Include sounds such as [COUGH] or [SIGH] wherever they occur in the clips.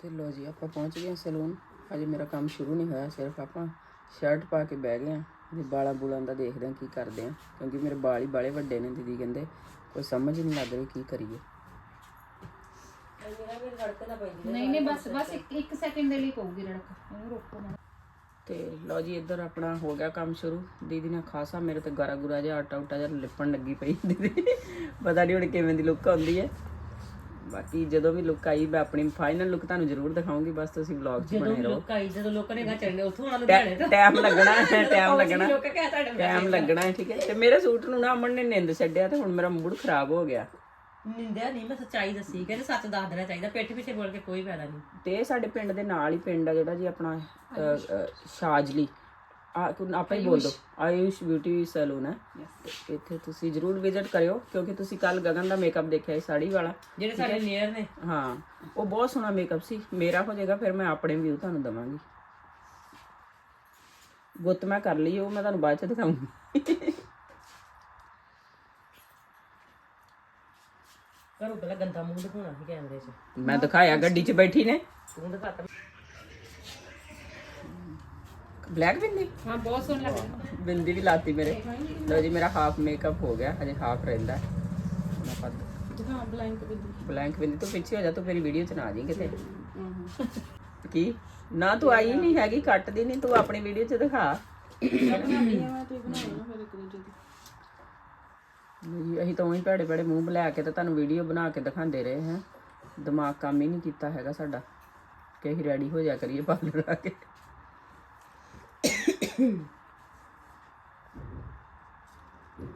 ਤੇ ਲੋ ਜੀ ਆਪਾਂ ਪਹੁੰਚ ਗਏ ਸੈਲੂਨ। ਅਜੇ ਮੇਰਾ ਕੰਮ ਸ਼ੁਰੂ ਨਹੀਂ ਹੋਇਆ ਸਿਰਫ ਆਪਾਂ ਸ਼ਰਟ ਪਾ ਕੇ ਬਹਿ ਗਏ ਆ ਵੀ ਬਾਲਾਂ ਬੂਲਾਂ ਦਾ ਦੇਖਦੇ ਆ ਕੀ ਕਰਦੇ ਆ ਕਿਉਂਕਿ ਮੇਰੇ ਵਾਲ ਹੀ ਬਾਲੇ ਵੱਡੇ ਨੇ ਦੀਦੀ ਕਹਿੰਦੇ ਕੋਈ ਸਮਝ ਹੀ ਨਹੀਂ ਲੱਗ ਰਹੀ ਕੀ ਕਰੀਏ। ਨਹੀਂ ਨਹੀਂ ਬਸ ਬਸ ਇੱਕ ਇੱਕ ਸੈਕਿੰਡ ਦੇ ਲਈ ਪਊਗੀ ਰੜਕ ਇਹਨੂੰ ਰੋਕੋ ਨਾ। ਤੇ ਲਓ ਜੀ ਇੱਧਰ ਆਪਣਾ ਹੋ ਗਿਆ ਕੰਮ ਸ਼ੁਰੂ। ਦੀਦੀ ਨੇ ਖਾਸਾ ਮੇਰੇ ਤੇ ਗਾਰਾ ਗੁਰਾ ਜਿਹਾ ਆਟਾ ਉਟਾ ਜਿਹਾ ਲਿਪਣ ਲੱਗੀ ਪਈ ਦੀਦੀ। ਪਤਾ ਨਹੀਂ ਹੁਣ ਕਿਵੇਂ ਦੀ ਲੁੱਕ ਆਉਂਦੀ ਹੈ। ਬਾਕੀ ਜਦੋਂ ਵੀ ਲੁੱਕ ਆਈ ਮੈਂ ਆਪਣੀ ਫਾਈਨਲ ਲੁੱਕ ਤੁਹਾਨੂੰ ਜ਼ਰੂਰ ਦਿਖਾਉਂਗੀ ਬਸ ਤੁਸੀਂ ਵਲੌਗ 'ਚ ਬਣੇ ਰਹੋ। ਲੋਕਾਂ ਜਦੋਂ ਲੋਕਾਂ ਨੇ ਗਾ ਚੜਨੇ ਉੱਥੋਂ ਟਾਈਮ ਲੱਗਣਾ ਹੈ ਟਾਈਮ ਲੱਗਣਾ। ਲੋਕ ਕਹਿ ਤੁਹਾਡੇ ਟਾਈਮ ਲੱਗਣਾ ਹੈ ਠੀਕ ਹੈ। ਤੇ ਮੇਰੇ ਸੂਟ ਨੂੰ ਨਾ ਅਮਨ ਨੇ ਨਿੰਦ ਛੱਡਿਆ ਤੇ ਹੁਣ ਮੇਰਾ ਮੂਡ ਖਰਾਬ ਹੋ ਗਿਆ। ਨਿੰਦਿਆ ਨਹੀਂ ਮੈਂ ਸੱਚਾਈ ਦੱਸੀ ਕਹਿੰਦੇ ਸੱਚ ਦੱਸ ਦੇਣਾ ਚਾਹੀਦਾ ਪਿੱਠ ਪਿੱਛੇ ਬੋਲ ਕੇ ਕੋਈ ਫਾਇਦਾ ਨਹੀਂ ਤੇ ਸਾਡੇ ਪਿੰਡ ਦੇ ਨਾਲ ਹੀ ਪਿੰਡ ਆ ਜਿਹੜਾ ਜੀ ਆਪਣਾ ਅ, ਅ, ਸ਼ਾਜਲੀ। ਆ ਕੋਈ ਆਪੇ ਹੀ ਬੋਲ ਦੋ। ਆਯੂਸ਼। ਬਿਊਟੀ ਸੈਲੂਨ ਹੈ। ਤੇ ਇੱਥੇ ਤੁਸੀਂ ਜਰੂਰ ਵਿਜ਼ਿਟ ਕਰਿਓ ਕਿਉਂਕਿ ਤੁਸੀਂ ਕੱਲ ਗਗਨ ਦਾ ਮੇਕਅਪ ਦੇਖਿਆ ਸੀ ਸਾੜੀ ਵਾਲਾ। ਜਿਹੜੇ ਸਾਡੇ ਨੀਅਰ ਨੇ। ਹਾਂ ਉਹ ਬਹੁਤ ਸੋਹਣਾ ਮੇਕਅਪ ਸੀ। ਮੇਰਾ ਹੋ ਜਾਏਗਾ ਫਿਰ ਮੈਂ ਆਪਣੇ ਵਿਊ ਤੁਹਾਨੂੰ ਦਵਾਂਗੀ। ਗੁੱਤ ਮੈਂ ਕਰ ਲਈ ਉਹ ਮੈਂ ਤੁਹਾਨੂੰ ਬਾਅਦ ਚ ਦਿਖਾਉਂਗੀ ਘਰੋਂ ਪਹਿਲਾਂ ਗੰਦਾ ਮੂੰਹ ਦਿਖਾਉਣਾ ਸੀ ਕੈਮਰੇ 'ਚ। ਮੈਂ ਦਿਖਾਇਆ ਗੱਡੀ 'ਚ ਬੈਠੀ ਨੇ। ਤੂੰ ਦਿਖਾਤਾ ਬਲੈਕ ਬਿੰਦੀ ਹਾਂ ਬਹੁਤ ਸੋਹਣਾ ਲੱਗਦਾ। ਬਿੰਦੀ ਵੀ ਲਾਤੀ ਮੇਰੇ। ਲੋ ਜੀ ਮੇਰਾ ਹਾਫ ਮੇਕਅਪ ਹੋ ਗਿਆ। ਹਜੇ ਹਾਫ ਰਹਿੰਦਾ ਹੈ। ਮੈਂ ਪਾ ਹਾਂ। ਬਲੈਂਕ ਬਿੰਦੀ ਬਲੈਂਕ ਬਿੰਦੀ ਤੂੰ ਪਿੱਛੇ ਹੋ ਜਾ ਤੂੰ ਮੇਰੀ ਵੀਡੀਓ ਚ ਨਾ ਆ ਜੀ ਕਿਤੇ। ਕੀ? ਨਾ ਤੂੰ ਆਈ ਨਹੀਂ ਹੈਗੀ ਕੱਟਦੀ ਨਹੀਂ ਤੂੰ ਆਪਣੀ ਵੀਡੀਓ ਚ ਦਿਖਾ। ਜੀ ਅਸੀਂ ਤਾਂ ਉਹੀ ਭੈੜੇ ਭੈੜੇ ਮੂੰਹ ਬਣਾ ਕੇ ਤੇ ਤੁਹਾਨੂੰ ਵੀਡੀਓ ਬਣਾ ਕੇ ਦਿਖਾਉਂਦੇ ਰਹੇ ਹਾਂ। ਦਿਮਾਗ ਕੰਮ ਹੀ ਨਹੀਂ ਕੀਤਾ ਹੈਗਾ ਸਾਡਾ। ਕਿ ਅਸੀਂ ਰੈਡੀ ਹੋ ਜਾ ਕਰੀਏ ਪਾਰਲਰ ਆ ਕੇ।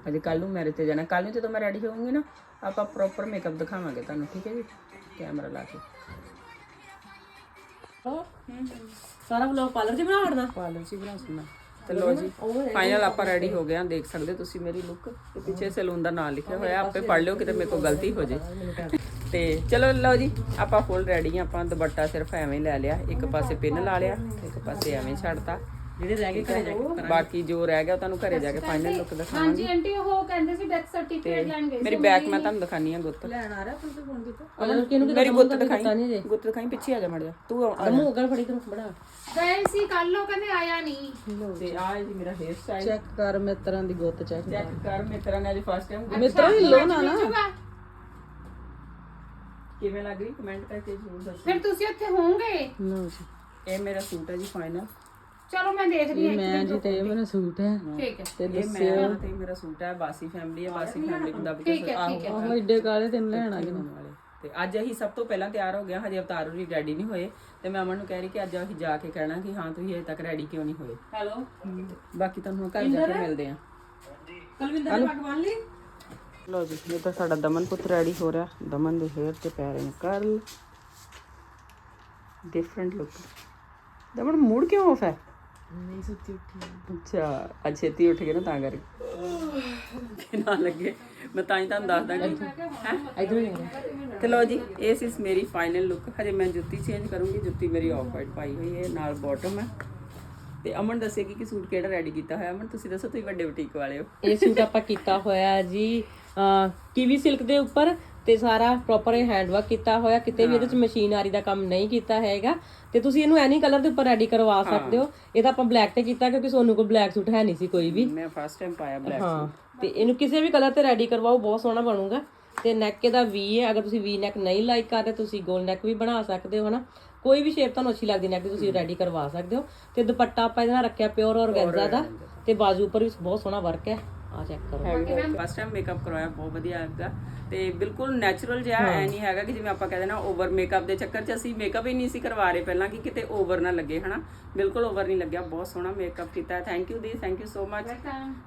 ਅਜੇ ਕੱਲ ਨੂੰ ਮੈਰਿਜ ਤੇ ਜਾਣਾ। ਕੱਲ ਨੂੰ ਜਦੋਂ ਮੈਂ ਰੈਡੀ ਹੋਵਾਂਗੀ ਨਾ ਆਪਾਂ ਪ੍ਰੋਪਰ ਮੇਕਅਪ ਦਿਖਾਵਾਂਗੇ ਤੁਹਾਨੂੰ ਠੀਕ ਹੈ ਜੀ? ਕੈਮਰਾ ਲਾ ਕੇ। ਸਾਰਾ ਵਲੌਗ ਪਾਰਲਰ 'ਚ ਬਣਾ ਹੜਦਾ ਪਾਰਲਰ 'ਚ ਹੀ ਬਣਾ ਸੁਣਾ ਤੇ ਲੋ ਜੀ ਫਾਈਨਲ ਆਪਾਂ ਰੈਡੀ ਹੋ ਗਏ ਆ ਦੇਖ ਸਕਦੇ ਤੁਸੀਂ ਮੇਰੀ ਲੁੱਕ ਤੇ ਪਿੱਛੇ ਸੈਲੂਨ ਦਾ ਨਾਮ ਲਿਖਿਆ ਹੋਇਆ ਆਪੇ ਪੜ ਲਿਓ ਕਿਤੇ ਮੇਰੇ ਕੋਲ ਗਲਤੀ ਹੋ ਜੇ। ਤੇ ਚਲੋ ਲਓ ਜੀ ਆਪਾਂ ਫੁੱਲ ਰੈਡੀ ਆ ਆਪਾਂ ਦੁਪੱਟਾ ਸਿਰਫ ਐਵੇਂ ਲੈ ਲਿਆ ਇੱਕ ਪਾਸੇ ਪਿੰਨ ਲਾ ਲਿਆ ਇੱਕ ਪਾਸੇ ਐਵੇਂ ਛੱਡਤਾ। ਜਿਹੜੇ ਰਹਿ ਗਏ ਘਰੇ ਜਾ ਕੇ ਬਾਕੀ ਜੋ ਰਹਿ ਗਿਆ ਉਹ ਤੁਹਾਨੂੰ ਘਰੇ ਜਾ ਕੇ ਫਾਈਨਲ ਲੁੱਕ ਦਿਖਾਵਾਂਗੇ। ਹਾਂਜੀ ਆਂਟੀ ਉਹ ਕਹਿੰਦੇ ਸੀ ਡੈਥ ਸਰਟੀਫਿਕੇਟ ਲੈਣ ਗਏ ਮੇਰੀ ਬੈਕ ਮੈਂ ਤੁਹਾਨੂੰ ਦਿਖਾਣੀ ਆ ਗੁੱਤ। ਲੈਣ ਆ ਰਿਹਾ ਤੁਸੀਂ ਫੋਨ ਕੀਤਾ। ਅਗਰ ਕਿਹਨੂੰ ਮੇਰੀ ਗੁੱਤ ਦਿਖਾਈ। ਗੁੱਤ ਦਿਖਾਈ ਪਿੱਛੇ ਆ ਜਾ ਮੜਿਆ ਤੂੰ ਆ- ਮੂੰਹ ਗਲ ਫੜੀ ਤੂੰ ਬਣਾ। ਗਏ ਸੀ ਕੱਲ ਉਹ ਕਹਿੰਦੇ ਆਇਆ ਨਹੀਂ। ਤੇ ਆ ਜੀ ਮੇਰਾ ਹੇਅਰ ਸਟਾਈਲ ਚੈੱਕ ਕਰ ਮਿੱਤਰਾਂ ਦੀ ਗੁੱਤ ਚੈੱਕ ਚੈੱਕ ਕਰ। ਮਿੱਤਰਾਂ ਨੇ ਅੱਜ ਫਸਟ ਟਾਈਮ ਮਿੱਤਰਾਂ ਹਿੱਲੋ ਨਾ। ਨਾ ਕਿਵੇਂ ਲੱਗ ਰਹੀ? ਕਮੈਂਟ ਕਰਕੇ ਜ਼ਰੂਰ ਦੱਸੋ। ਫਿਰ ਤੁਸੀਂ ਉੱਥੇ ਹੋਵੋਗੇ? ਲਓ ਜੀ। ਇਹ ਮੇਰਾ ਸੂਟ ਹੈ ਜੀ ਫਾਈਨਲ ਚਲੋ ਮੈਂ ਦੇਖਦੀ ਹਾਂ ਮੈਂ ਜੀ ਤੇ ਇਹ ਮੇਰਾ ਸੂਟ ਹੈ। ਠੀਕ ਹੈ। ਤੇ ਇਹ ਮੈਂ ਤੇ ਮੇਰਾ ਸੂਟ ਹੈ ਬਾਸੀ ਫੈਮਿਲੀ ਹੈ ਬਾਸੀ ਫੈਮਿਲੀ ਨੂੰ ਦੱਬ ਕੇ ਆਹੋ। ਆਹ ਏਡੇ ਕਾਲੇ ਤੈਨੂੰ ਲੈਣ ਆ ਗਏ ਵਾਲੇ ਤੇ ਅੱਜ ਅਸੀਂ ਸਭ ਤੋਂ ਪਹਿਲਾਂ ਤਿਆਰ ਹੋ ਹਾਂ, ਹਜੇ ਅਵਤਾਰ ਵੀ ਰੈਡੀ ਨਹੀਂ ਹੋਏ। ਤੇ ਮੈਂ ਅਮਨ ਨੂੰ ਕਹਿ ਰਹੀ ਕਿ ਅੱਜ ਅਸੀਂ ਜਾ ਕੇ ਕਹਿਣਾ ਕਿ ਹਾਂ ਤੁਸੀਂ ਹਜੇ ਤੱਕ ਰੈਡੀ ਕਿਉਂ ਨਹੀਂ ਹੋਏ? ਹੈਲੋ? ਬਾਕੀ ਤੁਹਾਨੂੰ ਘਰ ਜਾ ਕੇ ਮਿਲਦੇ ਹਾਂ। ਕਲਵਿੰਦਰ ਨੇ ਪੱਗ ਬੰਨ ਲਈ? ਲੋ ਜੀ ਇਹ ਤਾਂ ਸਾਡਾ ਦਮਨ ਪੁੱਤ ਰੈਡੀ ਹੋ ਰਿਹਾ। ਦਮਨ ਦੇ ਹੇਅਰ ਤੇ ਪੈ ਰਹੇ ਨੇ curl different look Daman mood ਕਿਉਂ ਆਫ ਹੈ? ਨਹੀਂ ਸੁੱਤੀ ਉੱਠੀ ਅੱਛਾ ਅੱਜ ਛੇਤੀ ਉੱਠ ਗਏ ਨਾ ਤਾਂ ਕਰਕੇ। ਨਾ ਲੱਗੇ। ਮੈਂ ਤਾਂ ਹੀ ਤੁਹਾਨੂੰ ਦੱਸ ਦਾਂਗੀ। ਹੈ ਇਧਰ ਹੀ ਆ ਤੇ ਲੋ ਜੀ ਇਹ ਸੀ ਮੇਰੀ ਫਾਈਨਲ ਲੁੱਕ ਹਜੇ ਮੈਂ ਜੁੱਤੀ ਚੇਂਜ ਕਰੂੰਗੀ। ਜੁੱਤੀ ਮੇਰੀ ਆਫ ਵਾਈਟ ਪਾਈ ਹੋਈ ਹੈ। ਨਾਲ ਬਾਟਮ ਹੈ। ਤੇ ਅਮਨ ਦੱਸੇਗੀ ਕਿ ਸੂਟ ਕਿਹੜਾ ਰੈਡੀ ਕੀਤਾ ਹੋਇਆ। ਅਮਨ ਤੁਸੀਂ ਦੱਸੋ ਤੁਸੀਂ ਵੱਡੇ ਬੁਟੀਕ ਵਾਲੇ ਹੋ। ਇਹ ਸੂਟ ਆਪਾਂ ਕੀਤਾ ਹੋਇਆ ਜੀ ਕੀਵੀ ਸਿਲਕ ਦੇ ਉੱਪਰ ਤੇ ਸਾਰਾ ਪ੍ਰੋਪਰ ਹੈਂਡ ਵਰਕ ਕੀਤਾ ਹੋਇਆ ਕਿਤੇ ਵੀ ਇਹਦੇ ਚ ਮਸ਼ੀਨਰੀ ਦਾ ਕੰਮ ਨਹੀਂ ਕੀਤਾ ਹੈਗਾ। ਤੇ ਤੁਸੀਂ ਇਹਨੂੰ ਐਨੀ ਕਲਰ ਦੇ ਉੱਪਰ ਰੈਡੀ ਕਰਵਾ ਸਕਦੇ ਹੋ। ਇਹ ਤਾਂ ਆਪਾਂ ਬਲੈਕ ਤੇ ਕੀਤਾ ਕਿਉਂਕਿ ਸੋਨੂੰ ਕੋਲ ਬਲੈਕ ਸੂਟ ਹੈ ਨਹੀਂ ਸੀ ਕੋਈ ਵੀ। ਮੈਂ ਫਸਟ ਟਾਈਮ ਪਾਇਆ ਬਲੈਕ ਹਾਂ। ਤੇ ਇਹਨੂੰ ਕਿਸੇ ਵੀ ਕਲਰ ਤੇ ਰੈਡੀ ਕਰਵਾਓ ਬਹੁਤ ਸੋਹਣਾ ਬਣੂਗਾ। ਤੇ ਨੈਕ ਇਹਦਾ ਵੀ ਹੈ। ਅਗਰ ਤੁਸੀਂ ਵੀ ਨੈਕ ਨਹੀਂ ਲਾਈਕ ਕਰਦੇ ਤੁਸੀਂ ਗੋਲ ਨੈਕ ਵੀ ਬਣਾ ਸਕਦੇ ਹੋ ਹਨਾ? ਕੋਈ ਵੀ ਸ਼ੇਪ ਤੁਹਾਨੂੰ ਅੱਛੀ ਲੱਗਦੀ ਨੈਕ ਦੀ ਤੁਸੀਂ ਰੈਡੀ ਕਰਵਾ ਸਕਦੇ ਹੋ। ਤੇ ਦੁਪੱਟਾ ਆਪਾਂ ਇਹਦਾ ਰੱਖਿਆ ਪਿਓਰ ਔਰਗੈਂਜ਼ਾ ਦਾ। ਤੇ ਬਾਜ਼ੂ ਉੱਪਰ ਵੀ ਬਹੁਤ ਸੋਹਣਾ ਵਰਕ ਹੈ। ਆ ਚੈੱਕ ਕਰੋ। ਫਸਟ ਟਾਈਮ ਮੇਕਅਪ ਕਰਵਾਇਆ ਬਹੁਤ ਵਧੀਆ ਲੱਗਾ। ਤੇ ਬਿਲਕੁਲ ਨੈਚੁਰਲ ਜਿਹਾ ਐ ਨਹੀਂ ਹੈਗਾ ਕਿ ਜਿਵੇਂ ਆਪਾਂ ਕਹਿੰਦੇ ਨਾ ਓਵਰ ਮੇਕਅਪ ਦੇ ਚੱਕਰ 'ਚ ਅਸੀਂ ਮੇਕਅਪ ਹੀ ਨਹੀਂ ਸੀ ਕਰਵਾ ਰਹੇ ਪਹਿਲਾਂ ਕਿ ਕਿਤੇ ਓਵਰ ਨਾ ਲੱਗੇ ਹਨਾ? ਬਿਲਕੁਲ ਓਵਰ ਨਹੀਂ ਲੱਗਿਆ ਬਹੁਤ ਸੋਹਣਾ ਮੇਕਅਪ ਕੀਤਾ। ਥੈਂਕ ਯੂ ਦੀ ਥੈਂਕ ਯੂ ਸੋ ਮਚ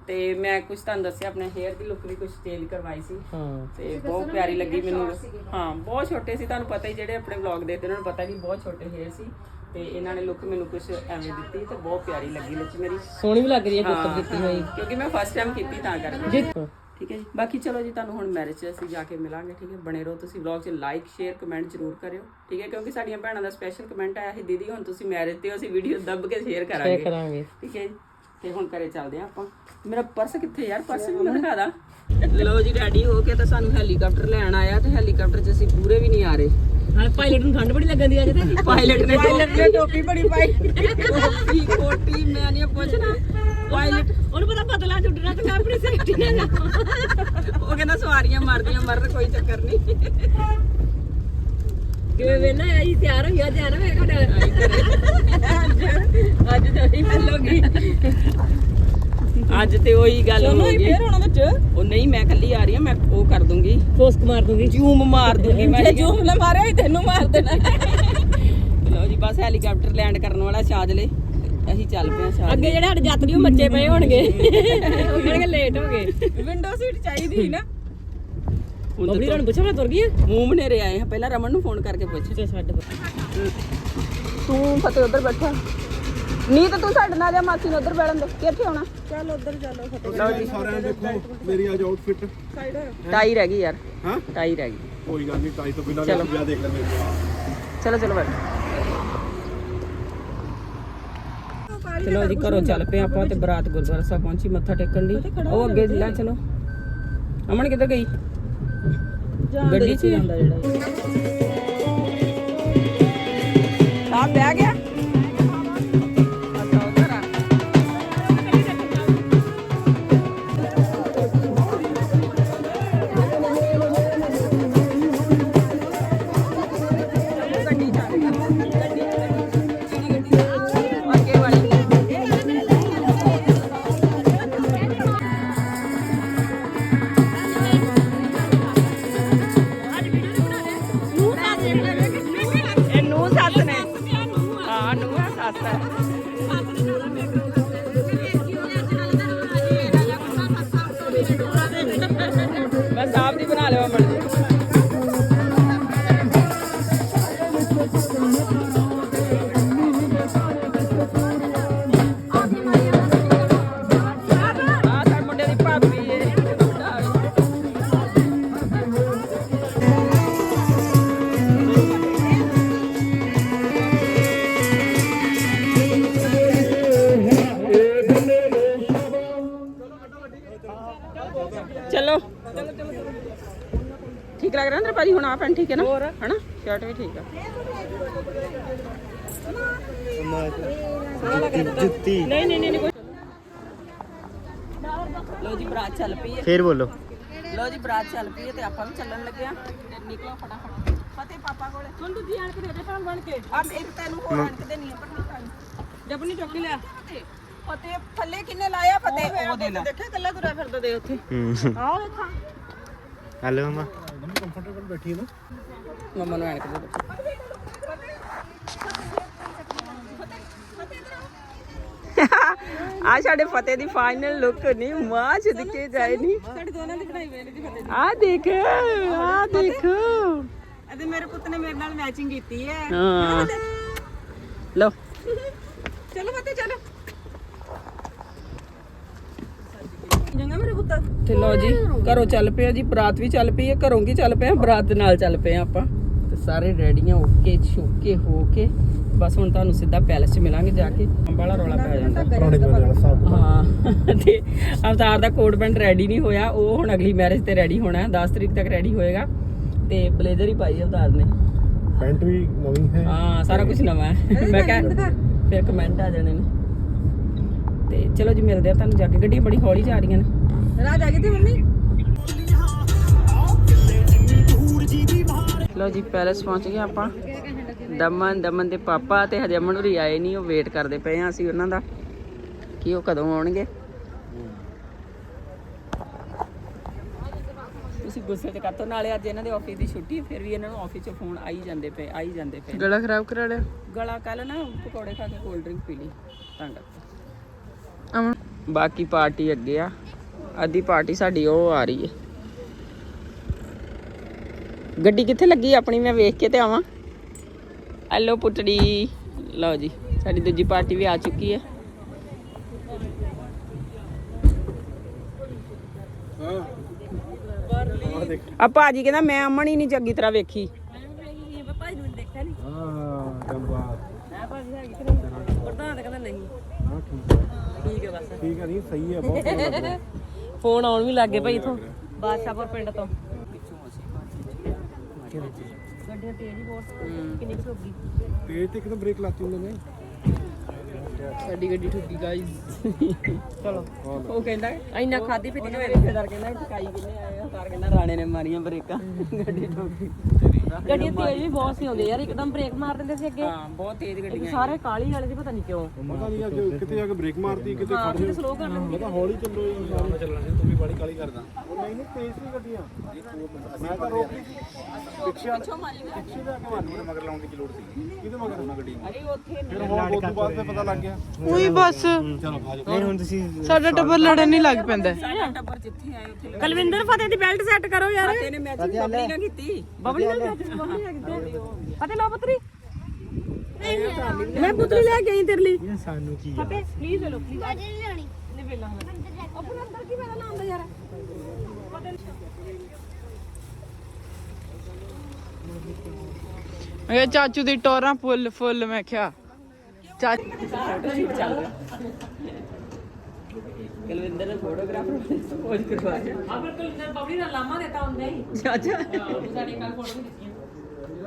ਤੇ ਮੈਂ ਕੁਝ ਤੁਹਾਨੂੰ ਦੱਸਿਆ ਆਪਣੇ ਹੇਅਰ ਦੀ ਲੁੱਕ ਵੀ ਕੁਝ ਚੇਂਜ ਕਰਵਾਈ ਸੀ। ਹਾਂ। ਤੇ ਬਹੁਤ ਪਿਆਰੀ ਲੱਗੀ ਮੈਨੂੰ। ਹਾਂ ਬਹੁਤ ਛੋਟੇ ਸੀ ਤੁਹਾਨੂੰ ਪਤਾ ਹੀ ਜਿਹੜੇ ਆਪਣੇ ਵਲੌਗ ਦੇਖਦੇ ਉਹਨਾਂ ਨੂੰ ਪਤਾ ਵੀ ਬਹੁਤ ਛੋਟੇ ਹੇਅਰ ਸੀ। ਤੇ ਇਹਨਾਂ ਨੇ ਲੁੱਕ ਮੈਨੂੰ ਕੁਝ ਐਵੇਂ ਦਿੱਤੀ ਤੇ ਬਹੁਤ ਪਿਆਰੀ ਲੱਗੀ ਲੁੱਕ ਮੇਰੀ। ਸੋਹਣੀ ਵੀ ਲੱਗ ਰਹੀ ਹੈ ਗੁੱਤ ਕੀਤੀ ਹੋਈ। ਕਿਉਂਕਿ ਮੈਂ ਫਸਟ ਟਾਈਮ ਕੀਤੀ ਤਾਂ ਕਰਕੇ। ਜੀ ਠੀਕ ਹੈ ਜੀ। ਬਾਕੀ ਚਲੋ ਜੀ ਤੁਹਾਨੂੰ ਹੁਣ ਮੈਰਿਜ 'ਚ ਅਸੀਂ ਜਾ ਕੇ ਮਿਲਾਂਗੇ ਠੀਕ ਹੈ। ਬਣੇ ਰਹੋ ਤੁਸੀਂ ਵਲੌਗ 'ਚ ਲਾਈਕ ਸ਼ੇਅਰ ਕਮੈਂਟ ਜ਼ਰੂਰ ਕਰਿਓ ਠੀਕ ਹੈ। ਕਿਉਂਕਿ ਸਾਡੀਆਂ ਭੈਣਾਂ ਦਾ ਸਪੈਸ਼ਲ ਕਮੈਂਟ ਆਇਆ ਸੀ ਦੀਦੀ ਹੁਣ ਤੁਸੀਂ ਮੈਰਿਜ ਤੇ ਅਸੀਂ ਵੀਡੀਓ ਦੱਬ ਕੇ ਸ਼ੇਅਰ ਕਰਾਂਗੇ। ਕਰਾਂਗੇ। ਠੀਕ ਹੈ ਜੀ। ਤੇ ਹੁਣ ਘਰੇ ਚੱਲਦੇ ਆ ਆਪਾਂ। ਮੇਰਾ ਪਰਸ ਕਿੱਥੇ ਯਾਰ? ਪਰਸ ਵੀ ਮੈਂ ਦਿਖਾ ਦਾਂ ਲੋ ਜੀ ਰੈਡੀ ਹੋ ਕੇ ਤਾਂ ਸਾਨੂੰ ਹੈਲੀਕਾਪਟਰ ਲੈਣ ਆਇਆ ਤੇ ਹੈਲੀਕਾਪਟਰ 'ਚ ਅਸੀਂ ਪੂਰੇ ਵੀ ਨਹੀਂ ਆ ਰਹੇ। ਹਾਂ ਪਾਇਲਟ ਨੂੰ ਠੰਡ ਬੜੀ ਲੱਗਣ ਦੀ ਅੱਜ ਤੇ। ਪਾਇਲਟ ਨੇ ਪਾਇਲਟ ਨੇ ਟੋਪੀ ਬੜੀ ਪਾਈ। ਟੋਪੀ ਕੋਟੀ ਮੈਂ ਨਹੀਂ ਪੁੱਛਣਾ। ਪਾਇਲਟ। ਉਹਨੂੰ ਪਤਾ ਚੁੱਟਣਾ ਤੇ ਮੈਂ ਆਪਣੀ ਸੇਫਟੀ ਨਾਲ ਉਹ ਕਹਿੰਦਾ ਸਵਾਰੀਆਂ ਮਰਦੀਆਂ ਮਰਨ ਕੋਈ ਚੱਕਰ ਨਹੀਂ ਕਿਵੇਂ ਵੇਨਾ ਆਈ ਤਿਆਰ ਹੋਈ ਆ ਤਿਆਰ ਹੋਇਆ ਘੜਾ ਅੱਜ ਤਾਂ ਹੀ ਮਿਲੋਗੀ। ਅੱਜ ਤੇ ਉਹੀ ਗੱਲ ਹੋ ਗਈ। ਫੇਰ ਹੁਣ ਵਿੱਚ ਉਹ ਨਹੀਂ ਮੈਂ ਕੱਲੀ ਆ ਰਹੀ ਹਾਂ ਮੈਂ ਉਹ ਕਰ ਦੂੰਗੀ। ਫੋਸਕ ਮਾਰ ਦੂੰਗੀ। ਜੂਮ ਮਾਰ ਦੂੰਗੀ ਮੈਂ। ਜੂਮ ਨਾ ਮਾਰਿਆ ਹੀ ਤੈਨੂੰ ਮਾਰ ਦੇਣਾ। ਲਓ ਜੀ ਬਸ ਹੈਲੀਕਾਪਟਰ ਲੈਂਡ ਕਰਨ ਵਾਲਾ ਸ਼ਾਜਲੇ ਅਸੀਂ ਚੱਲ ਪਏ ਸ਼ਾਜਲੇ ਅੱਗੇ ਜਿਹੜੇ ਸਾਡੇ ਯਾਤਰੀ ਉਹ ਮੱਚੇ ਪਏ ਹੋਣਗੇ। ਉਹ ਕਹਿਣਗੇ ਲੇਟ ਹੋ ਗਏ। ਵਿੰਡੋ ਸੀਟ ਚਾਹੀਦੀ ਸੀ ਨਾ। ਬਬਲੀ ਨੂੰ ਪੁੱਛੋ ਮੈਂ ਤੁਰ ਗਈ ਆ ਮੂੰਹ ਮਨੇਰੇ ਆਏ ਹਾਂ ਪਹਿਲਾਂ ਰਮਨ ਨੂੰ ਫੋਨ ਕਰਕੇ ਪੁੱਛ। ਤੇ ਛੱਡ। ਤੂੰ ਫਤਿਹ ਉਧਰ ਬੈਠਾ। ਨਹੀਂ ਤਾਂ ਤੂੰ ਸਾਡੇ ਨਾਲ ਜਾ ਮਾਸੀ ਨੂੰ ਉਧਰ ਬੈਠਣ ਦੇ। ਕਿੱਥੇ ਆਉਣਾ? ਚੱਲ ਉਧਰ ਚੱਲੋ ਲਓ ਜੀ ਸਾਰਿਆਂ ਨੂੰ ਦੇਖੋ ਮੇਰੀ ਅੱਜ ਆਊਟਫਿਟ ਟਾਈ ਰਹਿ ਗਈ ਯਾਰ। ਹਾਂ? ਟਾਈ ਰਹਿ ਗਈ। ਕੋਈ ਗੱਲ ਨਹੀਂ ਟਾਈ ਤੋਂ ਬਿਨਾਂ। ਵੀ ਵਿਆਹ ਦੇਖ ਲੈਂਦੇ ਚਲੋ ਚਲੋ ਬੈਠ। ਚਲੋ ਜੀ ਘਰੋਂ ਚੱਲ ਪਏ ਆਪਾਂ ਤੇ ਬਰਾਤ ਗੁਰਦੁਆਰਾ ਸਾਹਿਬ ਪਹੁੰਚੀ ਮੱਥਾ ਟੇਕਣ ਲਈ। ਉਹ ਅੱਗੇ ਲੈ ਚਲੋ। ਅਮਨ ਕਿੱਧਰ ਗਈ? ਗੱਡੀ 'ਚ ਹੀ ਆ? ਆ ਬਹਿ ਗਿਆ। ਹੈ ਨਾ ਹਨਾ? ਸ਼ਰਟ ਵੀ ਠੀਕ ਆ। ਜੁੱਤੀ। ਨਹੀਂ ਨਹੀਂ ਨਹੀਂ ਕੋਈ ਲੋ ਜੀ ਬਰਾਤ ਚੱਲ ਪਈ ਹੈ। ਫੇਰ ਬੋਲੋ। ਲੋ ਜੀ ਬਰਾਤ ਚੱਲ ਪਈ ਹੈ ਤੇ ਆਪਾਂ ਵੀ ਚੱਲਣ ਲੱਗੇ ਆ ਤੇ ਨਿਕਲੋ ਫਟਾਫਟ। ਫਤਿਹ ਪਾਪਾ ਕੋਲੇ। ਹੁਣ ਦੂਜੀ ਆਣ ਕੇ ਦੇ ਦੇ ਭਾਂ ਬਣ ਕੇ। ਆ ਇੱਕ ਤੈਨੂੰ ਹੋਰ ਆਣ ਕੇ ਦੇਣੀ ਆ ਪਰ ਨਹੀਂ ਖਾਣੀ। ਜਬਨੀ ਚੁੱਕ ਲਿਆ ਫਤਿਹ ਥੱਲੇ ਕਿੰਨੇ ਲਾਇਆ ਫਤਿਹ? ਉਹ ਦੇ ਲੈ। ਦੇਖਿਆ ਕੱਲਾ ਤੁਰਿਆ ਫਿਰਦਾ ਦੇ ਉੱਥੇ। ਆਹ ਦੇਖਾਂ ਹੈਲੋ ਮਮਾ। ਮੰਮਾ ਨੂੰ। ਆਣ ਕੇ ਦੇ ਦੇ ਆ ਸਾਡੇ ਫਤਿਹ ਦੀ ਫਾਈਨਲ ਲੁੱਕ ਨਹੀਂ ਮਾਂ ਛਿੜਕੇ ਜਾਏ ਨਹੀਂ ਸਾਡੇ ਦੋਨਾਂ ਦੀ ਬਣਾਈ ਹੋਈ ਜੀ ਫਤਿਹ ਆ ਦੇਖ ਆ ਦੇਖ। ਅਤੇ ਮੇਰੇ ਪੁੱਤ ਨੇ ਮੇਰੇ ਨਾਲ ਮੈਚਿੰਗ ਕੀਤੀ ਹੈ। ਹਾਂ। ਲਓ। ਚਲੋ ਫਤੇ ਚਲੋ। ਮੇਰੇ ਪੁੱਤ? ਤੇ ਲਓ ਜੀ ਘਰੋਂ ਚੱਲ ਪਿਆ ਜੀ ਬਰਾਤ ਵੀ ਚੱਲ ਪਈ ਹੈ ਘਰੋਂ ਕੀ ਚੱਲ ਪਏ ਆ? ਬਰਾਤ ਦੇ ਨਾਲ ਚੱਲ ਪਏ ਆਪਾਂ। ਤੇ ਸਾਰੇ ਰੈਡੀਆਂ ਓਕੇ ਛੋਕੇ ਹੋ ਕੇ ਬਸ ਹੁਣ ਤੁਹਾਨੂੰ ਸਿੱਧਾ ਪੈਲਸ 'ਚ ਮਿਲਾਂਗੇ ਜਾ ਕੇ। ਅੰਬਾਲਾ ਰੌਲਾ ਪੈ ਜਾਂਦਾ। ਹਾਂ ਤੇ ਅਵਤਾਰ ਦਾ ਕੋਟ ਪੈਂਟ ਰੈਡੀ ਨਹੀਂ ਹੋਇਆ ਉਹ ਹੁਣ ਅਗਲੀ ਮੈਰਿਜ ਤੇ ਰੈਡੀ ਹੋਣਾ ਹੈ 10 ਤਰੀਕ ਤੱਕ ਰੈਡੀ ਹੋਏਗਾ। ਤੇ ਬਲੇਜ਼ਰ ਹੀ ਪਾਈ ਅਵਤਾਰ ਨੇ। ਪੈਂਟ ਵੀ ਨਵੀਂ ਹੈ। ਹਾਂ ਸਾਰਾ ਕੁਝ ਨਵਾਂ ਹੈ। ਮੈਂ ਕਿਹਾ ਫਿਰ ਕਮੈਂਟ ਆ ਜਾਣੇ ਨੇ। ਤੇ ਚਲੋ ਜੀ ਮਿਲਦੇ ਆ ਤੁਹਾਨੂੰ ਜਾ ਕੇ। ਗੱਡੀਆਂ ਬੜੀ ਹੌਲੀ ਜਾ ਰਹੀਆਂ ਨੇ। ਰਾਜ ਆ ਗਈ ਤੇ ਮੰਮੀ? ਲਓ ਜੀ ਪੈਲਸ ਪਹੁੰਚ ਗਏ ਆਪਾਂ। ਦਮਨ ਦਮਨ ਦੇ ਪਾਪਾ ਤੇ ਹਜੇ ਅਮਨ ਹੋਰੀ ਆਏ ਨਹੀਂ ਉਹ ਵੇਟ ਕਰਦੇ ਪਏ ਆ ਅਸੀਂ ਉਹਨਾਂ ਦਾ। ਕਿ ਉਹ ਕਦੋਂ ਆਉਣਗੇ? ਤੁਸੀਂ ਗੁੱਸੇ ਤੇ ਕਾਤੋਂ? ਨਾਲੇ ਅੱਜ ਇਹਨਾਂ ਦੇ ਆਫਿਸ ਦੀ ਛੁੱਟੀ ਫਿਰ ਵੀ ਇਹਨਾਂ ਨੂੰ ਆਫਿਸ 'ਚ ਫੋਨ ਆਈ ਜਾਂਦੇ ਪਏ ਆਈ ਜਾਂਦੇ ਪਏ। ਗਲਾ ਖਰਾਬ ਕਰਾ ਲਿਆ? ਗਲਾ ਕੱਲ ਨਾ ਪਕੌੜੇ ਖਾ ਕੇ ਕੋਲਡ ਡਰਿੰਕ ਪੀ ਲਈ ਤਾਂ ਕਰਕੇ। ਅਮਨ? ਬਾਕੀ ਪਾਰਟੀ ਅੱਗੇ ਆ। ਅੱਧੀ ਪਾਰਟੀ ਸਾਡੀ ਉਹ ਆ ਰਹੀ ਹੈ। ਗੱਡੀ ਕਿੱਥੇ ਲੱਗੀ ਆਪਣੀ? ਮੈਂ ਵੇਖ ਕੇ ਤੇ ਆਵਾਂ। ਹੈਲੋ ਪੁੱਟੜੀ ਲਓ ਜੀ ਸਾਡੀ ਦੂਜੀ ਪਾਰਟੀ ਵੀ ਆ ਚੁੱਕੀ ਹੈ। ਆ ਭਾਜੀ ਕਹਿੰਦਾ ਮੈਂ ਅਮਨ ਹੀ ਨਹੀਂ ਚੰਗੀ ਤਰ੍ਹਾਂ ਵੇਖੀ। ਹਾਂ ਗੱਲਬਾਤ ਪ੍ਰਧਾਨ ਕਹਿੰਦਾ ਨਹੀਂ। ਹਾਂ ਠੀਕ ਹੈ। ਠੀਕ ਹੈ ਬਸ। ਠੀਕ ਹੈ ਨਹੀਂ ਸਹੀ ਹੈ ਬਹੁਤ ਸੋਹਣਾ ਲੱਗ ਰਿਹਾ ਫੋਨ ਆਉਣ ਵੀ ਲੱਗ ਗਏ ਭਾਈ ਇਥੋਂ। ਬਾਦਸ਼ਾਹਪੁਰ ਪਿੰਡ ਤੋਂ। ਗੱਡੀਆਂ ਤੇਜ਼ ਹੀ ਬਹੁਤ ਕਿੰਨੀ ਕੁ ਗਈ ਤੇਜ਼ ਤੇ ਕਿਤੇ ਬ੍ਰੇਕ ਲਾਤੀ ਉਹਨਾਂ ਨੇ। ਸਾਡੀ ਗੱਡੀ ਠੁੱਕੀ ਗਾਈਸ ਚਲੋ ਉਹ ਕਹਿੰਦਾ ਇੰਨਾ ਖਾਦੀ ਪੀਤੀ ਉਹਨੇ ਰਿਸ਼ਤੇਦਾਰ ਕਹਿੰਦਾ ਟਕਾਈ ਕਿੰਨੇ ਆਏ ਆ? ਤਾਰ ਕਹਿੰਦਾ ਰਾਣੇ ਨੇ ਮਾਰੀਆਂ ਬ੍ਰੇਕਾਂ। ਗੱਡੀ ਠੋਕ। ਗਈ ਗੱਡੀਆਂ ਤੇਜ਼ ਵੀ ਬਹੁਤ ਸੀ ਆਉਂਦੇ ਯਾਰ ਇੱਕਦਮ ਬ੍ਰੇਕ ਮਾਰ ਦਿੰਦੇ ਸੀ ਅੱਗੇ। ਹਾਂ ਬਹੁਤ ਤੇਜ਼ ਗੱਡੀਆਂ ਸਾਰੇ ਕਾਲੀ ਵਾਲੇ ਦੀ ਪਤਾ ਨਹੀਂ ਕਿਉਂ। ਪਤਾ ਨਹੀਂ ਅੱਜ ਕਿਤੇ ਜਾ ਕੇ ਬ੍ਰੇਕ ਮਾਰਦੀ ਕਿਤੇ ਖੜ ਕਿਤੇ ਸਲੋ ਕਰ ਲੈਂਦੇ। ਮੈਂ ਤਾਂ ਹੌਲੀ ਚੱਲੋ ਯਾਰ ਚੱਲਣਾ ਸੀ ਤੂੰ ਵੀ ਬੜੀ ਕਾਲੀ ਕਰਦਾ। ਨਹੀਂ ਨਹੀਂ ਤੇਜ਼ ਨਹੀਂ ਗੱਡੀਆਂ ਮੈਂ ਤਾਂ ਰੋਕ ਲਈ ਸੀ ਪਿੱਛੇ ਪਿੱਛੇ ਮਾਰੀ ਪਿੱਛੇ ਜਾ ਕੇ ਮਾਰੀ। ਮਗਰ ਲਾਉਣ ਦੀ ਕੀ ਲੋੜ ਸੀ? ਕਿਹਦੇ ਮਗਰ? ਨਾ ਗੱਡੀ ਅਰੇ ਉੱਥੇ ਫਿਰ ਹੁਣ ਉਸ ਤੋਂ ਬਾਅਦ ਤੇ ਪਤਾ ਲੱਗ ਗਿਆ। ਉਹੀ ਬਸ। ਚਲੋ ਆ ਜਾਓ। ਹੁਣ ਤੁਸੀਂ ਸਾਡਾ ਟੱਬਰ ਲੜਨ ਨਹੀਂ ਲੱਗ ਪੈਂਦਾ। ਸਾਡਾ ਟੱਬਰ ਜਿੱਥੇ ਆਏ ਉੱਥੇ ਕਲਵਿੰਦਰ ਫਤਿਹ ਦੀ ਬੈਲਟ ਸੈੱਟ ਕਰੋ ਯਾਰ। ਤੇਨੇ ਮੈਚਿੰਗ ਬੱਬਲੀ ਨਾ ਕੀਤੀ। ਬਬਲੀ ਨਾਲ ਆ। ਫਤਿਹ ਲਓ ਪੁੱਤਰੀ। ਮੈਂ ਪੁੱਤਰੀ ਲੈ ਕੇ ਆਈ ਤੇਰੇ ਲਈ। ਸਾਨੂੰ ਕੀ ਫਤਿਹ ਪਲੀਜ਼ ਲੈ ਲਓ ਪਲੀਜ਼ ਨਹੀਂ ਲੈਣੀ। ਨਹੀਂ ਵੇਲਾ ਆਪਣੇ ਅੰਦਰ ਕੀ ਮੇਰਾ ਨਾਮ ਦਾ ਯਾਰ? ਮੈਂ ਚਾਚੂ ਦੀ ਟੋਰਾਂ ਫੁੱਲ ਫੁੱਲ ਮੈਂ ਕਿਹਾ। ਚਾਚੂ ਕੁਲਵਿੰਦਰ ਨੇ ਫੋਟੋਗ੍ਰਾਫਰ ਪੋਜ਼ ਕਰਵਾ ਕੇ ਆ ਫਿਰ ਕਲਵਿੰਦਰ ਬਬਲੀ ਨਾਲ ਲਾਮਾ ਦੇਤਾ ਹੁੰਦਾ ਹੀ। ਅੱਛਾ ਸਾਡੀ ਕੱਲ ਫੋਟੋ ਵੀ ਦਿੱਤੀਆਂ ਦੋ ਟਾਈਮ ਤੇ ਮਿਲਦੇ ਆ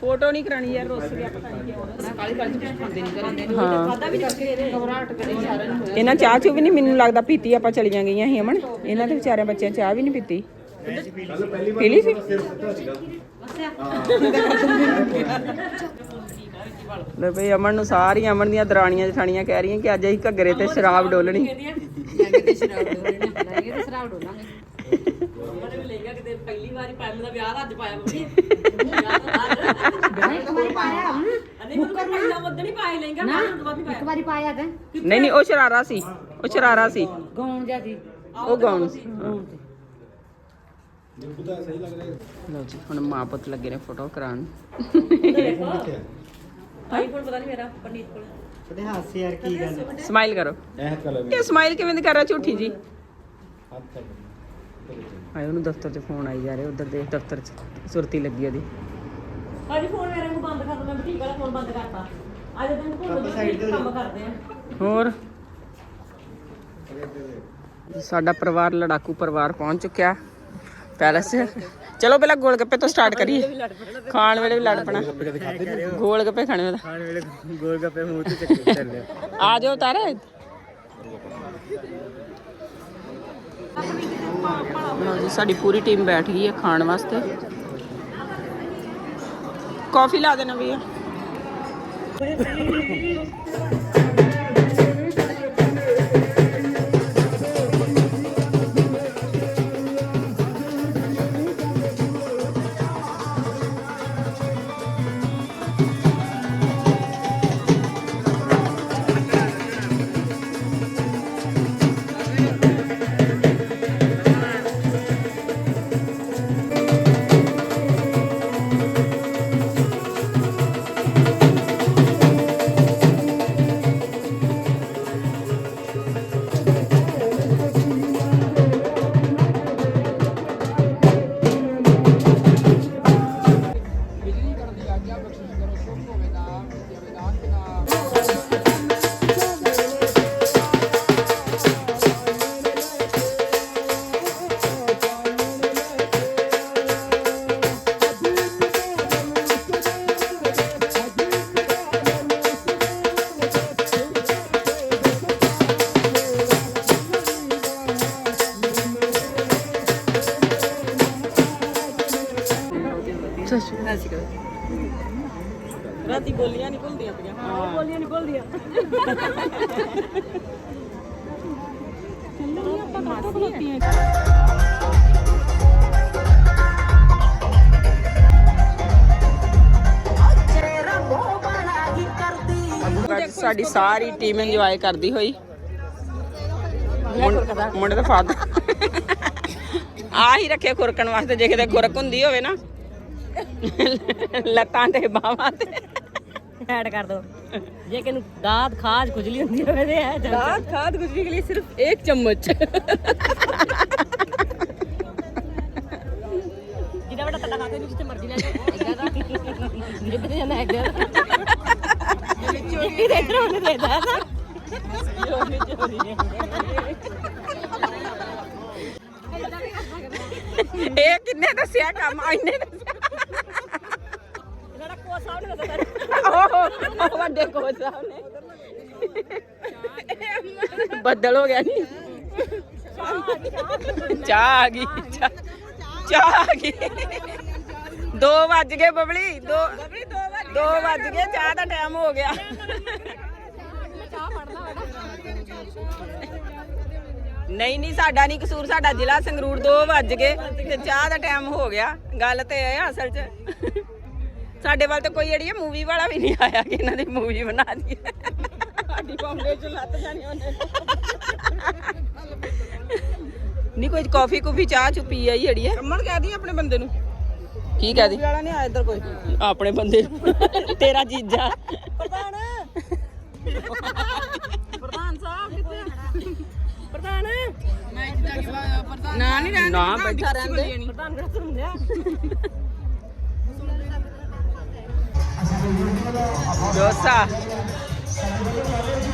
ਫੋਟੋ ਨਹੀਂ ਕਰਾਣੀ ਯਾਰ ਰੁੱਸ ਗਿਆ ਪਤਾ ਨਹੀਂ ਕਿਉਂ ਕਾਲੀ ਕਾਲੀ ਚ ਖਾਂਦੇ ਨਹੀਂ ਕਰਾਂਦੇ ਖਾਦਾ ਵੀ ਕਰਕੇ ਇਹਨੇ ਘਬਰਾਹਟ ਕਰੀ ਸਾਰਿਆਂ ਨੂੰ ਇਹਨਾਂ ਚਾਹ ਚੂ ਵੀ ਨਹੀਂ ਮੈਨੂੰ ਲੱਗਦਾ ਪੀਤੀ ਆਪਾਂ ਚਲੀਆਂ ਗਈਆਂ ਸੀ ਅਮਨ। ਇਹਨਾਂ ਦੇ ਵਿਚਾਰਿਆਂ ਬੱਚਿਆਂ ਚਾਹ ਵੀ ਨਹੀਂ ਪੀਤੀ। ਪੀ ਲਈ ਸੀ? ਲੈ ਭਈ ਅਮਨ ਨੂੰ ਸਾਰੀ ਅਮਨ ਦੀਆਂ ਦਰਾਣੀਆਂ ਜਠਾਣੀਆਂ ਕਹਿ ਰਹੀਆਂ ਕਿ ਅੱਜ ਅਸੀਂ ਘੱਗਰੇ ਤੇ ਸ਼ਰਾਬ ਡੋਲਣੀ। ਉਹਨੇ ਵੀ ਲਹਿੰਗਾ ਕਿਤੇ ਪਹਿਲੀ ਵਾਰੀ ਪਾਇਆ ਮੇਰਾ ਵਿਆਹ ਅੱਜ ਪਾਇਆ ਮੰਮੀ ਨਹੀਂ ਇੱਕ ਵਾਰੀ ਪਾਇਆ ਨਹੀਂ ਮੁੱਕਰ ਪਹਿਲਾਂ ਮੁੱਦ ਨਹੀਂ ਪਾਇਆ ਲਹਿੰਗਾ ਮੈਂ ਉਸ ਤੋਂ। ਬਾਅਦ ਨਹੀਂ ਪਾਇਆ ਪਾਇਆ ਤਾਂ ਨਹੀਂ ਨਹੀਂ ਉਹ ਸ਼ਰਾਰਾ ਸੀ। ਉਹ ਸ਼ਰਾਰਾ ਸੀ। ਗਾਉਣ ਜਾਂਦੀ ਉਹ ਗਾਉਣ। ਸੀ ਲਓ ਜੀ ਹੁਣ ਮਾਂ ਪੁੱਤ ਲੱਗੇ ਨੇ ਫੋਟੋ ਕਰਾਉਣ। ਆਈਫੋਨ ਪਤਾ ਨਹੀਂ ਮੇਰਾ ਪਰਨੀਤ ਕੋਲ। ਸਮਾਈਲ ਕਰੋ। ਇਹ ਸਮਾਈਲ ਕਿਵੇਂ ਦੀ ਕਰ ਰਿਹਾ ਝੂਠੀ ਜੀ? ਆਏ ਉਹਨੂੰ ਦਫ਼ਤਰ 'ਚ ਫੋਨ ਆਈ ਜਾ ਰਿਹਾ ਉਧਰ ਦੇ ਦਫ਼ਤਰ 'ਚ ਸੁਰਤੀ ਲੱਗੀ ਉਹਦੀ। ਅੱਜ ਫੋਨ ਮੇਰੇ ਨੂੰ ਬੰਦ ਕਰ ਦੋ ਮੈਂ ਬੁਟੀਕ ਵਾਲਾ ਫੋਨ ਬੰਦ ਕਰਤਾ। ਅੱਜ ਦਿਨ ਕੋਲ ਕੰਮ ਕਰਦੇ ਆ। ਹੋਰ? ਸਾਡਾ ਪਰਿਵਾਰ ਲੜਾਕੂ ਪਰਿਵਾਰ ਪਹੁੰਚ ਚੁੱਕਿਆ ਪੈਲਸ। ਚਲੋ ਪਹਿਲਾਂ ਗੋਲ ਗੱਪੇ ਤੋਂ ਸਟਾਰਟ ਕਰੀਏ। ਖਾਣ ਵੇਲੇ ਵੀ ਲੜ ਪਣਾ ਗੋਲ ਗੱਪੇ ਖਾਣੇ ਵੇਲੇ। ਖਾਣ ਵੇਲੇ ਗੋਲ ਗੱਪੇ ਮੂੰਹ ਤੇ ਚੱਕੇ ਚੱਲੇ। ਆ ਜਾਓ ਤਾਰੇ। ਲਓ ਜੀ ਸਾਡੀ ਪੂਰੀ ਟੀਮ ਬੈਠ ਗਈ ਹੈ ਖਾਣ ਵਾਸਤੇ। ਕਾਫੀ ਲਾ ਦੇਣਾ ਭਈਆ ਰਾਤੀ ਬੋਲੀਆਂ ਨਹੀਂ ਭੁੱਲਦੀਆਂ ਪਈਆਂ। ਹਾਂ ਬੋਲੀਆਂ ਨਹੀਂ ਭੁੱਲਦੀਆਂ। ਅੱਜ ਸਾਡੀ ਸਾਰੀ ਟੀਮ ਇੰਜੋਏ ਕਰਦੀ ਹੋਈ। ਮੁੰਡੇ ਦਾ ਫਾਦਰ ਆ ਹੀ ਰੱਖੇ ਖੁਰਕਣ ਵਾਸਤੇ ਜੇ ਕਿਤੇ ਖੁਰਕ ਹੁੰਦੀ ਹੋਵੇ ਨਾ। [LAUGHS] ਲੱਤਾਂ ਤੇ ਬਾਹਾਂ ਤੇ ਐਡ ਕਰ ਦੋ ਜੇ ਕਿਨੂੰ ਦਾਤ ਖਾਜ ਖੁਜਲੀ ਹੁੰਦੀ ਹੋਵੇ ਤੇ ਹੈ दांत खाद गुजरी के लिए सिर्फ एक चम्मच ਜਿੰਨਾ ਵੱਡਾ ਤੱਤਾ ਖਾਦੇ ਨੂੰ ਜਿੱਥੇ ਮਰਜ਼ੀ ਲੈ ਜਾਓ ਇਦਾਂ ਦਾ ਜਿੱਥੇ ਜਾਂਦਾ ਹੈਗਾ ਚੋਰੀ ਦੇ ਇਧਰ ਉਹਨੇ ਦੇਦਾ ਨਾ ਚੋਰੀ ਚੋਰੀ ਇਹ ਕਿੰਨੇ ਦੱਸਿਆ ਕੰਮ ਇੰਨੇ ਦੱਸਿਆ ਜਿਹੜਾ ਕੋ ਸਾਹਮਣੇ ਦੱਸਦਾ ਉਹ ਵੱਡੇ ਕੋਚ ਸਾਹਿਬ ਨੇ ਬੱਦਲ ਹੋ ਗਿਆ ਨਹੀਂ ਚਾਹ ਆ ਗਈ, ਚਾਹ। ਆ ਗਈ। 2 ਵੱਜ ਗਏ ਬਬਲੀ 2 2 ਵੱਜ ਗਏ, ਚਾਹ ਦਾ ਟਾਈਮ ਹੋ ਗਿਆ। ਨਹੀਂ ਨਹੀਂ, ਸਾਡਾ ਨਹੀਂ ਕਸੂਰ, ਸਾਡਾ ਜ਼ਿਲ੍ਹਾ ਸੰਗਰੂਰ 2 ਵੱਜ ਗਏ ਤੇ ਚਾਹ ਦਾ ਟਾਈਮ ਹੋ ਗਿਆ। ਗੱਲ ਤੇ ਇਹ ਅਸਲ 'ਚ। ਸਾਡੇ ਵੱਲ ਤਾਂ ਕੋਈ ਜਿਹੜੀ ਮੂਵੀ ਵਾਲਾ ਵੀ ਨਹੀਂ ਆਇਆ ਕਿ ਇਹਨਾਂ ਦੀ ਮੂਵੀ ਬਣਾ ਦਈਏ। ਸਾਡੀ ਫਾਊਂਡੇਸ਼ਨ ਲੱਤ ਜਾਣੀ ਉਹਨੇ। ਨਹੀਂ ਕੋਈ ਕਾਫੀ ਕੁਫੀ ਚਾਹ ਚੁ ਪੀ ਆਈ ਜਿਹੜੀ ਹੈ। ਅਮਨ ਕਹਿ ਦੀ ਆਪਣੇ ਬੰਦੇ ਨੂੰ। ਕੀ ਕਹਦੀ ਵਾਲਾ ਨਹੀਂ ਆਇਆ ਇੱਧਰ ਕੋਈ। ਆਪਣੇ ਬੰਦੇ ਨੂੰ। ਤੇਰਾ ਜੀਜਾ। ਪ੍ਰਧਾਨ। ਪ੍ਰਧਾਨ ਸਾਹਿਬ ਕਿੱਥੇ ਪ੍ਰਧਾਨ। ਨਾ ਨਹੀਂ ਰਹਿਣ ਨਾ ਬੈਠਾ ਰਹਿੰਦੇ ਪ੍ਰਧਾਨ ਕਿਹੜਾ ਸੁਣਿਆ 啊萨。有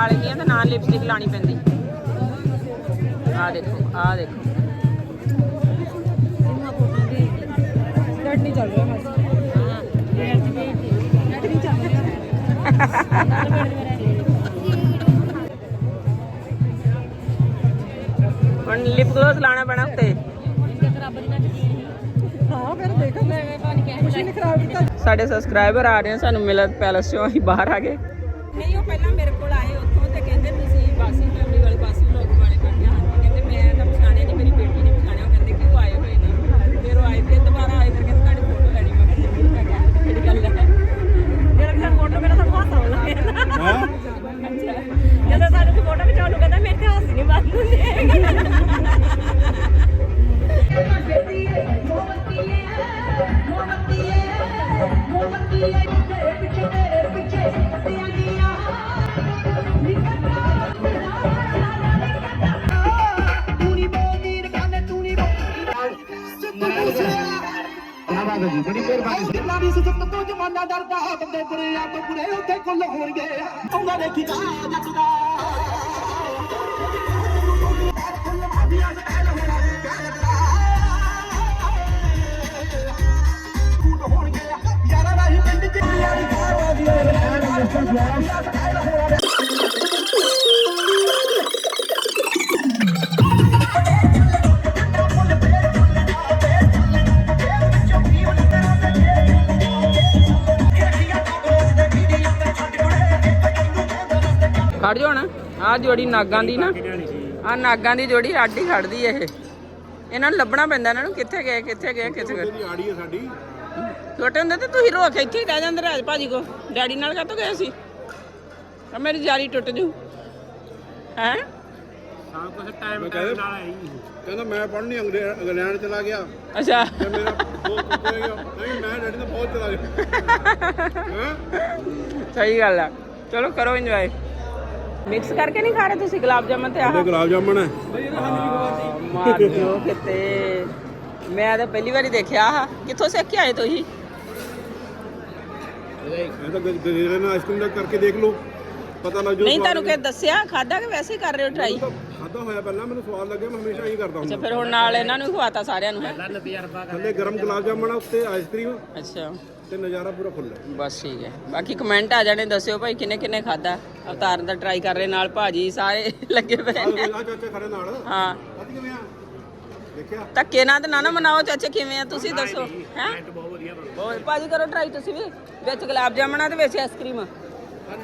ਖਾ ਲੈਂਦੀ ਆ ਤੇ ਨਾਲ ਲਿਪਸਟਿਕ ਲਾਣੀ ਪੈਂਦੀ। ਆ ਦੇਖੋ ਆ ਦੇਖੋ। ਹੁਣ ਲਿਪ ਗਲੋਸ ਲਾਣਾ ਪੈਣਾ ਉੱਤੇ। ਹਾਂ ਫਿਰ ਦੇਖੋ। ਮੈਂ ਕੁਛ ਨਹੀਂ ਖਰਾਬ ਕੀਤਾ। ਸਾਡੇ ਸਬਸਕ੍ਰਾਈਬਰ ਆ ਰਹੇ ਆ ਸਾਨੂੰ ਮਿਲਨ ਪੈਲਸ ਚੋਂ ਅਸੀਂ ਬਾਹਰ ਆ ਗਏ। ਖੜ ਜਾਓ ਨਾ। ਆ ਜੋੜੀ ਨਾਗਾਂ ਦੀ ਨਾ। ਆ ਨਾਗਾਂ ਦੀ ਜੋੜੀ ਹੀ ਖੜਦੀ ਇਹ। ਇਹਨਾਂ ਨੂੰ ਲੱਭਣਾ ਪੈਂਦਾ ਇਹਨਾਂ ਨੂੰ ਕਿੱਥੇ ਗਏ ਕਿੱਥੇ ਗਏ ਕਿੱਥੇ ਗਏ? ਆੜੀ ਹੈ ਸਾਡੀ। ਛੋਟੇ ਹੁੰਦੇ ਤੇ ਤੁਸੀਂ ਰੋ ਕੇ ਇੱਥੇ ਹੀ ਰਹਿ ਜਾਂਦੇ ਰਾਜ ਭਾਜੀ ਕੋ। ਡੈਡੀ ਨਾਲ ਕਾਹਤੋਂ ਗਏ ਸੀ ਆ ਮੇਰੀ ਜਾਰੀ ਟੁੱਟ ਜੂ। ਹੈ? ਮੈਂ ਕਹਿੰਦਾ ਕਹਿੰਦਾ ਮੈਂ ਪੜ੍ਹਨੀ ਅੰਗਰੇ- ਇੰਗਲੈਂਡ ਚਲਾ ਗਿਆ। ਅੱਛਾ। ਤੇ ਮੇਰਾ ਦੋਸਤ ਉੱਥੇ ਗਿਆ। ਨਹੀਂ ਮੈਂ ਡੈਡੀ ਨਾਲ ਬਹੁਤ ਚਲਾ ਗਿਆ। ਹਾਂ? ਸਹੀ ਗੱਲ ਆ। ਚਲੋ ਕਰੋ ਇੰਜੋਏ ਮਿਕਸ ਕਰਕੇ ਨਹੀਂ ਖਾ ਰਹੇ ਤੁਸੀਂ ਗੁਲਾਬ ਜਾਮਨ ਤੇ ਆਹ? ਗੁਲਾਬ ਜਾਮਣ ਹੈ। ਮਾਰ ਦਿਓ ਕਿਤੇ। ਮੈਂ ਤਾਂ ਪਹਿਲੀ ਵਾਰੀ ਦੇਖਿਆ ਆਹ। ਕਿੱਥੋਂ ਸਿੱਖ ਕੇ ਆਏ ਤੁਸੀਂ? ਇਹ ਤਾਂ ਗਜੇਰੇ ਨਾਲ ਆਈਸਕ੍ਰੀਮ ਦਾ ਕਰਕੇ ਦੇਖ ਲਓ। ਪਤਾ ਲੱਗ ਜੂ ਨਹੀਂ ਤੁਹਾਨੂੰ ਕਿ ਦੱਸਿਆ? ਖਾਦਾ ਕਿ ਵੈਸੇ ਹੀ ਕਰ ਰਹੇ ਹੋ ਟਰਾਈ ਖਾਦਾ ਹੋਇਆ ਪਹਿਲਾਂ ਮੈਨੂੰ ਸਵਾਦ ਲੱਗਿਆ ਮੈਂ ਹਮੇਸ਼ਾ ਇਹੀ ਕਰਦਾ ਅੱਛਾ ਹੁੰਦਾ ਫਿਰ ਹੁਣ ਨਾਲ ਇਹਨਾਂ ਨੂੰ ਵੀ ਖਵਾਤਾ ਸਾਰਿਆਂ ਨੂੰ ਹੈਂ? ਥੱਲੇ ਗਰਮ ਗੁਲਾਬ ਜਾਮਣ ਆ ਉੱਤੇ ਆਈਸਕ੍ਰੀਮ ਅੱਛਾ। ਤੇ ਨਜ਼ਾਰਾ ਪੂਰਾ ਫੁੱਲ ਹੈ। ਬਸ ਠੀਕ ਹੈ। ਬਾਕੀ ਕਮੈਂਟ ਆ ਜਾਣੇ ਦੱਸਿਓ ਭਾਈ ਕਿੰਨੇ ਕਿੰਨੇ ਖਾਦਾ ਅਵਤਾਰ ਦਾ ਟਰਾਈ ਕਰ ਰਹੇ ਨਾਲ ਭਾਜੀ ਸਾਰੇ ਲੱਗੇ ਪਏ ਆ ਨੇ ਚਾਚਾ ਖੜੇ ਨਾਲ। ਹਾਂ। ਅੱਜ ਕਿਵੇਂ ਆ? ਦੇਖਿਆ ਧੱਕੇ ਨਾਲ ਤੇ ਨਾ ਨਾ ਮਨਾਓ ਚਾਚਾ ਕਿਵੇਂ ਆ ਤੁਸੀਂ ਦੱਸੋ ਹੈ? ਬਹੁਤ ਵਧੀਆ ਭਾਜੀ ਕਰੋ ਟਰਾਈ ਤੁਸੀਂ ਵੀ ਵਿੱਚ ਗੁਲਾਬ ਜਾਮਣਾ ਤੇ ਵਿੱਚ ਆਈਸਕ੍ਰੀਮ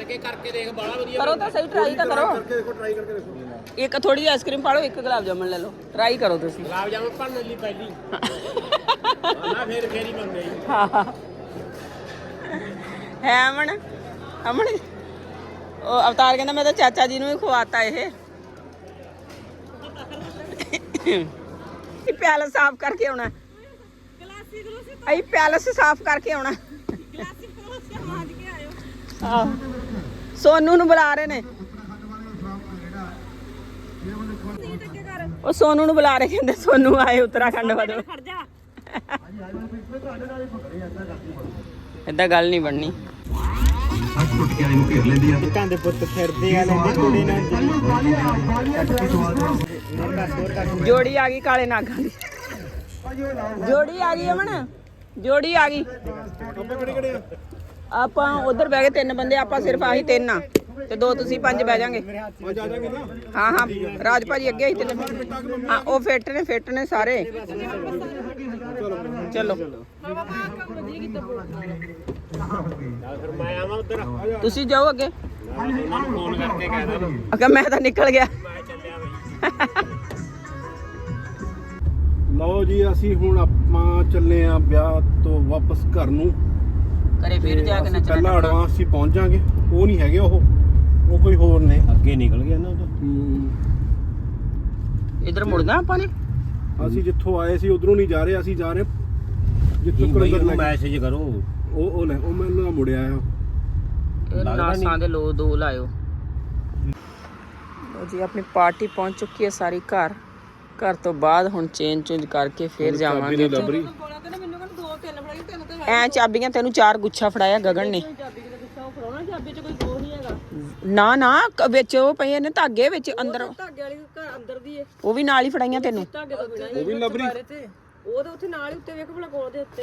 ਕੇ ਕਰਕੇ ਦੇਖ ਬਾਲਾ ਵਧੀਆ ਕਰੋ ਤਾਂ ਸਹੀ ਟਰਾਈ ਤਾਂ ਕਰੋ। ਕਰਕੇ ਦੇਖੋ ਟਰਾਈ ਕਰਕੇ ਦੇਖੋ। ਇੱਕ ਥੋੜੀ ਜਿਹੀ ਆਈਸਕ੍ਰੀਮ ਪਾ ਲਓ ਇੱਕ ਗੁਲਾਬ ਜਾਮਣ ਲੈ ਲਓ। ਟਰਾਈ ਕਰੋ ਤੁਸੀਂ। ਗੁਲਾਬ ਜਾਮੁਨ ਭਰਨ ਲਈ ਪਹਿਲੀ। [LAUGHS] ਨਾ ਫੇਰ ਫੇਰ ਹੀ ਬੰਦੇ ਹਾਂ। ਹੈ ਅਮਨ? ਅਮਨ? ਉਹ ਅਵਤਾਰ ਕਹਿੰਦਾ ਮੈਂ ਤਾਂ ਚਾਚਾ ਜੀ ਨੂੰ ਵੀ ਖਵਾਤਾ ਇਹ। ਇਹ ਪੈਲਸ ਸਾਫ਼ ਕਰਕੇ ਆਉਣਾ। ਗਲਾਸੀ ਗਲੂਸੀ ਅਈ ਪੈਲਸ ਸਾਫ਼ ਕਰਕੇ ਆਉਣਾ। ਗਲਾਸੀ ਗਲੂਸੀ ਮਾਜ ਕੇ ਆਇਓ। ਆਹੋ। ਸੋਨੂ ਨੂੰ ਬੁਲਾ ਰਹੇ ਨੇ। ਕਰ ਉਹ ਸੋਨੂ ਨੂੰ ਬੁਲਾ ਰਹੇ ਕਹਿੰਦੇ ਸੋਨੂ ਆਏ ਉੱਤਰਾਖੰਡ ਵੱਲੋਂ। ਖੜ ਜਾ? ਗੱਲ ਨਹੀਂ ਬਣਨੀ। ਅੱਜ ਟੁੱਟ ਕੇ ਆਈ ਨੂੰ ਘੇਰ ਲੈਂਦੀ ਆ ਕੰਦੇ ਪੁੱਤ ਫਿਰਦੇ ਆ ਲੈਂਦੇ ਕੁੜੀ ਨਾਲ। ਜੋੜੀ ਆ ਗਈ ਕਾਲੇ ਨਾਗਾਂ ਦੀ। ਜੋੜੀ ਆ ਗਈ ਅਮਨ? ਜੋੜੀ ਆ ਗਈ। ਆਪਾਂ ਕਿਹੜੇ ਉਧਰ ਬਹਿ ਗਏ, ਤਿੰਨ ਬੰਦੇ, ਆਪਾਂ ਸਿਰਫ ਆਹੀ ਤਿੰਨ ਆ। ਤੇ ਦੋ ਤੁਸੀਂ ਪੰਜ ਬਹਿ ਜਾਗੇ। ਹਾਂ ਹਾਂ। ਰਾਜ ਭਾਜੀ ਅੱਗੇ ਹੀ ਤਿੰਨ ਹਾਂ, ਉਹ ਫਿੱਟ ਨੇ ਫਿੱਟ ਨੇ ਸਾਰੇ। ਚਲੋ। ਤੁਸੀਂ ਜਾਓ ਅੱਗੇ। ਉਹਨਾਂ ਮੈਂ ਤਾਂ ਨਿਕਲ ਗਿਆ। ਲਓ ਜੀ ਅਸੀਂ ਹੁਣ ਆਪਾਂ ਚੱਲੇ ਆ ਵਿਆਹ ਤੋਂ ਵਾਪਸ ਘਰ ਨੂੰ। ਘਰੇ ਫਿਰ ਜਾ ਕੇ ਨੱਚਣਾ ਪਹਿਲਾਂ ਐਡਵਾਂਸ ਹੀ ਪਹੁੰਚ ਜਾਾਂਗੇ ਉਹ ਨਹੀਂ ਹੈਗੇ ਉਹ। ਉਹ ਕੋਈ ਹੋਰ ਨੇ। ਅੱਗੇ ਨਿਕਲ ਗਿਆ ਨਾ ਉਹ ਇਧਰ ਮੁੜਨਾ ਆਪਾਂ ਨੇ? ਅਸੀਂ ਜਿੱਥੋਂ ਆਏ ਸੀ ਉਧਰੋਂ ਨਹੀਂ ਜਾ ਰਹੇ। ਅਸੀਂ ਜਾ ਰਹੇ ਜਿੱਥੋਂ ਕੁਲੰਦਰ। ਮੈਸੇਜ ਕਰੋ। ਉਹ ਉਹ ਲੈ ਉਹ ਮੈਨੂੰ ਨਾ ਮੁੜਿਆ ਆ। ਇਹ ਨਾਸਾਂ ਦੇ ਲੋ ਦੋ ਲਾਇਓ। ਲਓ ਜੀ ਆਪਣੀ ਪਾਰਟੀ ਪਹੁੰਚ ਚੁੱਕੀ ਹੈ ਸਾਰੀ ਘਰ। ਘਰ ਤੋਂ ਬਾਅਦ ਹੁਣ ਚੇਂਜ ਚੇਂਜ ਕਰਕੇ ਫੇਰ ਜਾਵਾਂਗੇ ਐ ਚਾਬੀਆਂ ਤੈਨੂੰ ਚਾਰ ਗੁੱਛਾ ਫੜਾਇਆ ਗਗਨ ਨੇ। ਨਾ ਨਾ ਵਿੱਚ ਉਹ ਪਏ ਨੇ ਧਾਗੇ ਵਿੱਚ ਅੰਦਰ। ਧਾਗੇ ਵਾਲੀ ਘਰ ਅੰਦਰ ਦੀ ਏ। ਉਹ ਵੀ ਨਾਲ ਹੀ ਫੜਾਈਆਂ ਤੈਨੂੰ। ਵੀ ਉਹ ਤਾਂ ਉੱਥੇ ਨਾਲ ਹੀ ਉੱਤੇ ਵੇਖ ਭਲਾ ਕੋਲ ਦੇ ਉੱਤੇ।